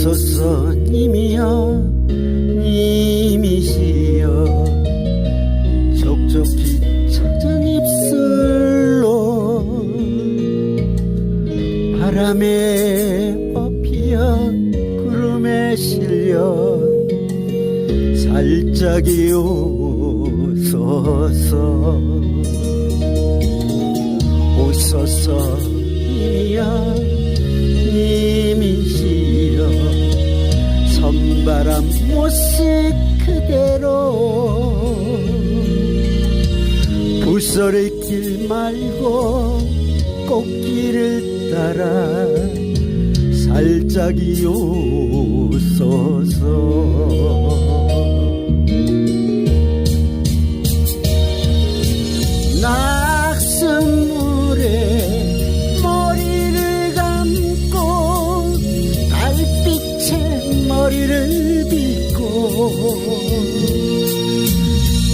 오소서 님이여 님이시여. 촉촉히 찾은 입술로 바람에 업히어 구름에 실려 살짝이 오소서 오소서 님이여 바람 모습 그대로. 부서리길 말고 꽃길을 따라 살짝이 오소서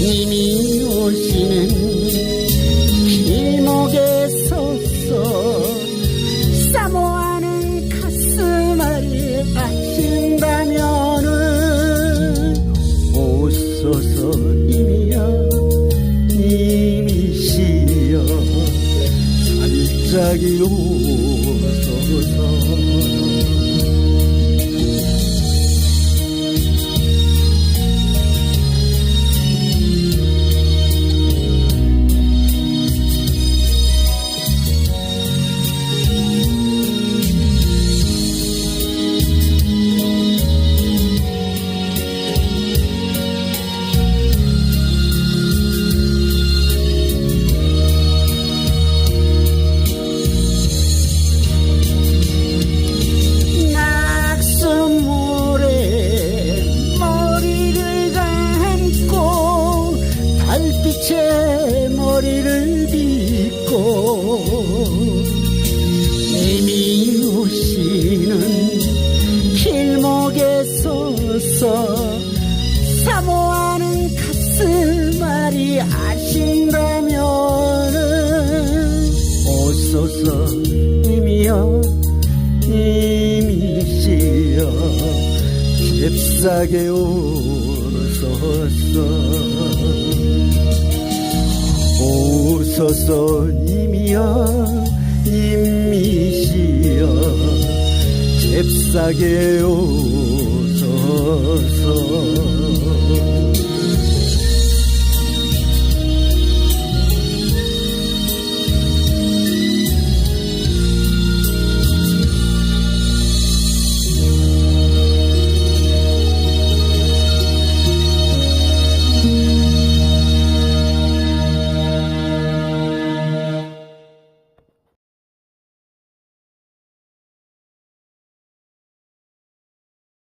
님이 오시는 길목에 섰어 사모하는 가슴앓이 아신다면은 오소서 님이여 님이시여 살짝이 오소서 서서 사모하는 가슴앓이 아신다면은 오소서 님이여 님이시여. 잽싸게 오소서. 오소서 님이여 님이시여. 잽싸게 오 소서